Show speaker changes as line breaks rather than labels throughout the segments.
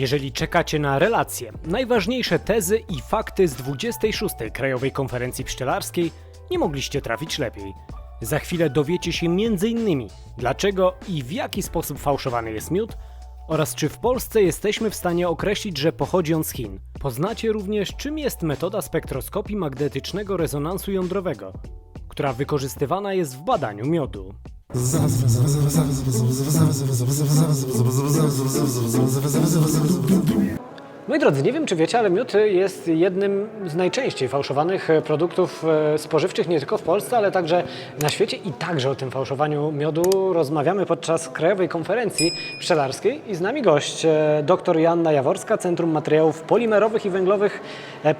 Jeżeli czekacie na relacje, najważniejsze tezy i fakty z 26. Krajowej Konferencji Pszczelarskiej, nie mogliście trafić lepiej. Za chwilę dowiecie się m.in. dlaczego i w jaki sposób fałszowany jest miód oraz czy w Polsce jesteśmy w stanie określić, że pochodzi on z Chin. Poznacie również, czym jest metoda spektroskopii magnetycznego rezonansu jądrowego, która wykorzystywana jest w badaniu miodu. Moi drodzy, nie wiem czy wiecie, ale miód jest jednym z najczęściej fałszowanych e, produktów e, spożywczych nie tylko w Polsce, ale także na świecie i także o tym fałszowaniu miodu rozmawiamy podczas Krajowej Konferencji Pszczelarskiej i z nami gość, e, dr Joanna Jaworska, Centrum Materiałów Polimerowych i Węglowych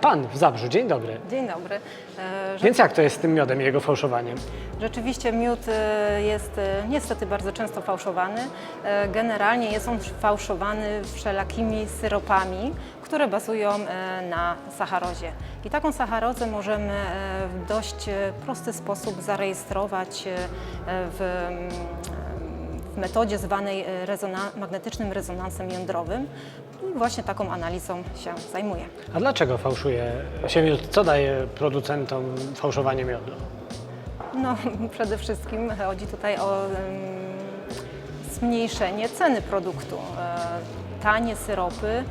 PAN w Zabrzu. Dzień dobry.
Dzień dobry. E, rze-
Więc jak to jest z tym miodem i jego fałszowaniem?
Rzeczywiście miód jest niestety bardzo często fałszowany. Generalnie jest on fałszowany wszelakimi syropami, które bazują e, na sacharozie. I taką sacharozę możemy e, w dość e, prosty sposób zarejestrować w w metodzie zwanej magnetycznym rezonansem jądrowym i właśnie taką analizą się zajmuję.
A dlaczego fałszuje się miód? Co daje producentom fałszowanie miodu?
No, przede wszystkim chodzi tutaj o em, zmniejszenie ceny produktu. Tanie syropy e,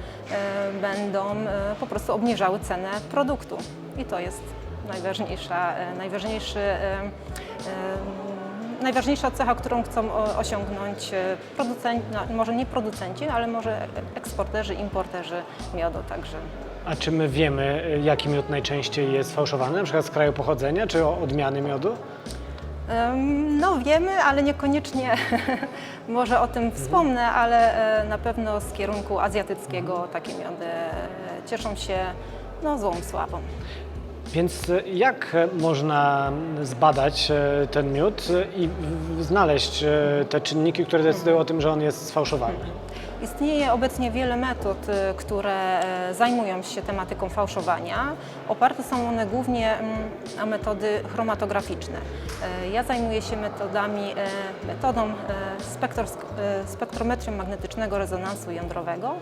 będą e, po prostu obniżały cenę produktu i to jest najważniejsza, e, najważniejszy, najważniejsza cecha, którą chcą osiągnąć producenci, no, może nie producenci, ale może eksporterzy, importerzy miodu także.
A czy my wiemy, jaki miód najczęściej jest fałszowany, na przykład z kraju pochodzenia, czy odmiany miodu?
No wiemy, ale niekoniecznie może o tym wspomnę, ale e, na pewno z kierunku azjatyckiego takie miody e, cieszą się no, złą sławą.
Więc y, jak e, można zbadać e, ten miód i znaleźć e, te czynniki, które decydują o tym, że on jest sfałszowany?
Istnieje obecnie wiele metod, e, które e, zajmują się tematyką fałszowania. Oparte są one głównie mm, na metody chromatograficzne. E, Ja zajmuję się metodami, metodą spektrometrią magnetycznego rezonansu jądrowego,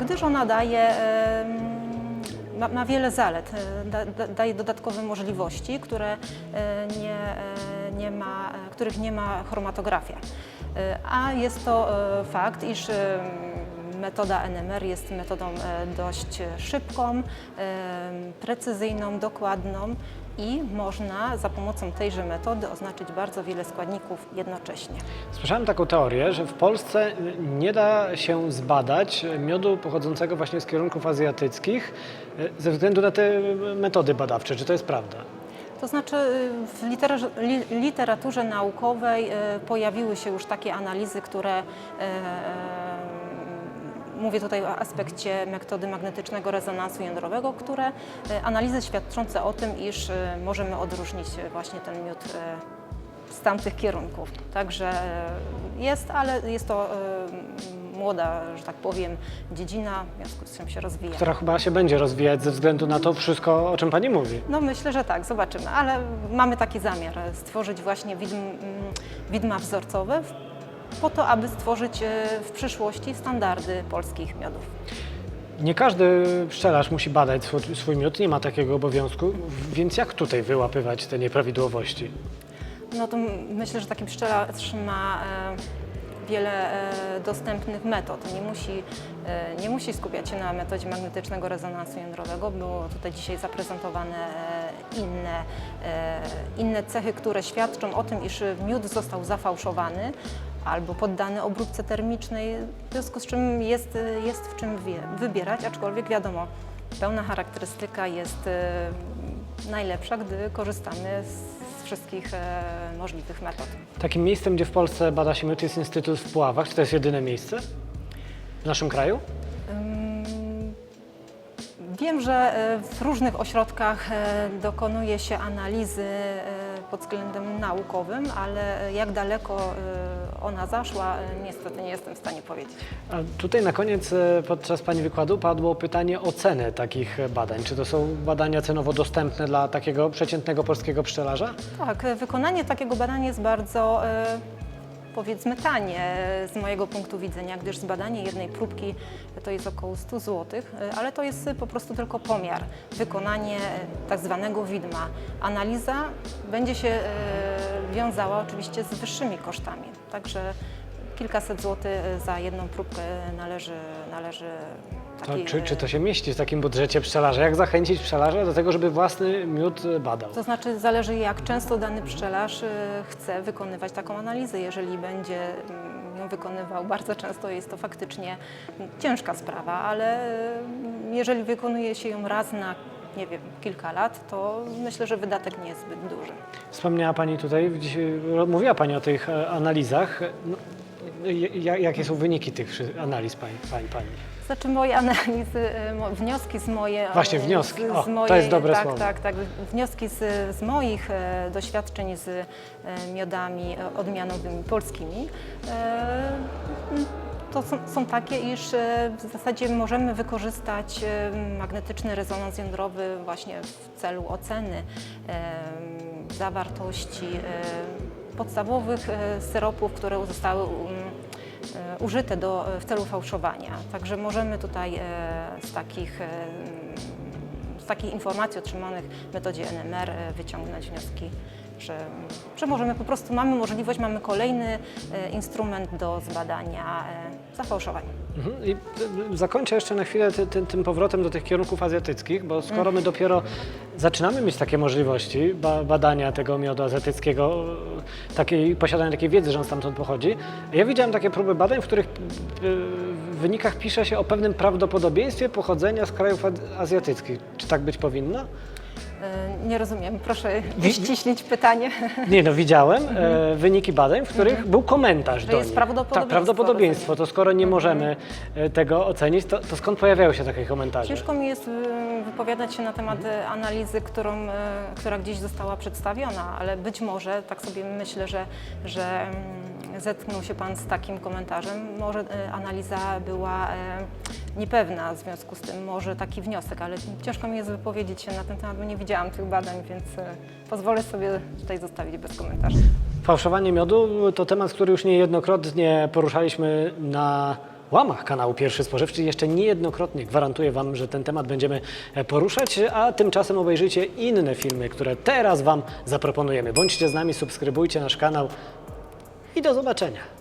gdyż ona daje mm, ma, wiele zalet, da, da, daje dodatkowe możliwości, które nie, nie ma, których nie ma chromatografia. E, A jest to e, fakt, iż e, metoda NMR jest metodą dość szybką, precyzyjną, dokładną i można za pomocą tejże metody oznaczyć bardzo wiele składników jednocześnie.
Słyszałem taką teorię, że w Polsce nie da się zbadać miodu pochodzącego właśnie z kierunków azjatyckich ze względu na te metody badawcze. Czy to jest prawda?
To znaczy y, w literaturze, li, literaturze naukowej y, pojawiły się już takie analizy, które y, mówię tutaj o aspekcie metody magnetycznego rezonansu jądrowego, które analizy świadczące o tym, iż możemy odróżnić właśnie ten miód z tamtych kierunków. Także jest, ale jest to młoda, że tak powiem, dziedzina, w związku z czym się rozwija.
Która chyba się będzie rozwijać ze względu na to wszystko, o czym Pani mówi.
No myślę, że tak, zobaczymy, ale mamy taki zamiar e, stworzyć właśnie widm, mm, widma wzorcowe po to, aby stworzyć e, w przyszłości standardy polskich miodów.
Nie każdy pszczelarz musi badać swój, miód, nie ma takiego obowiązku, więc jak tutaj wyłapywać te nieprawidłowości?
No to myślę, że taki pszczelarz ma e, wiele e, dostępnych metod. Nie musi, e, nie musi skupiać się na metodzie magnetycznego rezonansu jądrowego. Było tutaj dzisiaj zaprezentowane e, inne, inne cechy, które świadczą o tym, iż miód został zafałszowany albo poddany obróbce termicznej, w związku z czym jest, jest w czym wybierać, aczkolwiek wiadomo, pełna charakterystyka jest najlepsza, gdy korzystamy z wszystkich e, możliwych metod.
Takim miejscem, gdzie w Polsce bada się miód jest Instytut w Puławach. Czy to jest jedyne miejsce w naszym kraju?
Wiem, że e, w różnych ośrodkach e, dokonuje się analizy pod względem naukowym, ale jak daleko ona zaszła, e, niestety nie jestem w stanie powiedzieć.
A tutaj na koniec e, podczas Pani wykładu padło pytanie o cenę takich badań. Czy to są badania cenowo dostępne dla takiego przeciętnego polskiego pszczelarza?
Tak, e, wykonanie takiego badania jest bardzo powiedzmy tanie z mojego punktu widzenia, gdyż zbadanie jednej próbki to jest około 100 zł, ale to jest po prostu tylko pomiar, wykonanie tak zwanego widma. Analiza będzie się wiązała oczywiście z wyższymi kosztami, także kilkaset złotych za jedną próbkę należy, należy
To,
taki,
czy,
e,
czy to się mieści w takim budżecie pszczelarza? Jak zachęcić pszczelarza do tego, żeby własny miód e, badał?
To znaczy zależy jak często dany pszczelarz y, chce wykonywać taką analizę. Jeżeli będzie mm, ją wykonywał bardzo często, jest to faktycznie ciężka sprawa, ale jeżeli wykonuje się ją raz na nie wiem, kilka lat, to myślę, że wydatek nie jest zbyt duży.
Wspomniała Pani tutaj, mówiła Pani o tych e, analizach. No, ja- jakie są wyniki tych analiz Pani? pani, pani?
Znaczy moje analizy, mo- wnioski z moje...
Właśnie, wnioski.
Z,
O,
z
to
mojej,
jest dobre
tak,
słowo.
Tak, tak, Wnioski z, z moich e, doświadczeń z e, miodami e, odmianowymi polskimi. e, To są, są takie, iż e, w zasadzie możemy wykorzystać e, magnetyczny rezonans jądrowy właśnie w celu oceny zawartości e, podstawowych syropów, które zostały użyte do, w celu fałszowania. Także możemy tutaj z takich, z takich informacji otrzymanych w metodzie NMR wyciągnąć wnioski, że, że możemy po prostu, mamy możliwość, mamy kolejny instrument do zbadania zafałszowań.
Mhm. I y, zakończę jeszcze na chwilę ty, ty, tym powrotem do tych kierunków azjatyckich, bo skoro my dopiero zaczynamy mieć takie możliwości ba, badania tego miodu azjatyckiego, takiej, posiadania takiej wiedzy, że on stamtąd pochodzi, ja widziałem takie próby badań, w których y, w wynikach pisze się o pewnym prawdopodobieństwie pochodzenia z krajów az- azjatyckich. Czy tak być powinno?
E, Nie rozumiem, proszę uściślić pytanie.
Nie, no widziałem e, wyniki badań, w których był komentarz do
Mhm. jest
nich.
prawdopodobieństwo,
Tak, prawdopodobieństwo. To skoro nie możemy e, tego ocenić, to, to skąd pojawiają się takie komentarze?
Ciężko mi jest y, wypowiadać się na temat y, analizy, którą, y, która gdzieś została przedstawiona, ale być może, tak sobie myślę, że, że mm, zetknął się Pan z takim komentarzem. Może y, analiza była y, niepewna w związku z tym, może taki wniosek, ale ciężko mi jest wypowiedzieć się na ten temat, bo nie widziałam tych badań, więc y, pozwolę sobie tutaj zostawić bez komentarzy.
Fałszowanie miodu to temat, który już niejednokrotnie poruszaliśmy na łamach kanału Pierwszy Spożywczy. Jeszcze niejednokrotnie gwarantuję Wam, że ten temat będziemy e, poruszać, a tymczasem obejrzyjcie inne filmy, które teraz Wam zaproponujemy. Bądźcie z nami, subskrybujcie nasz kanał i do zobaczenia.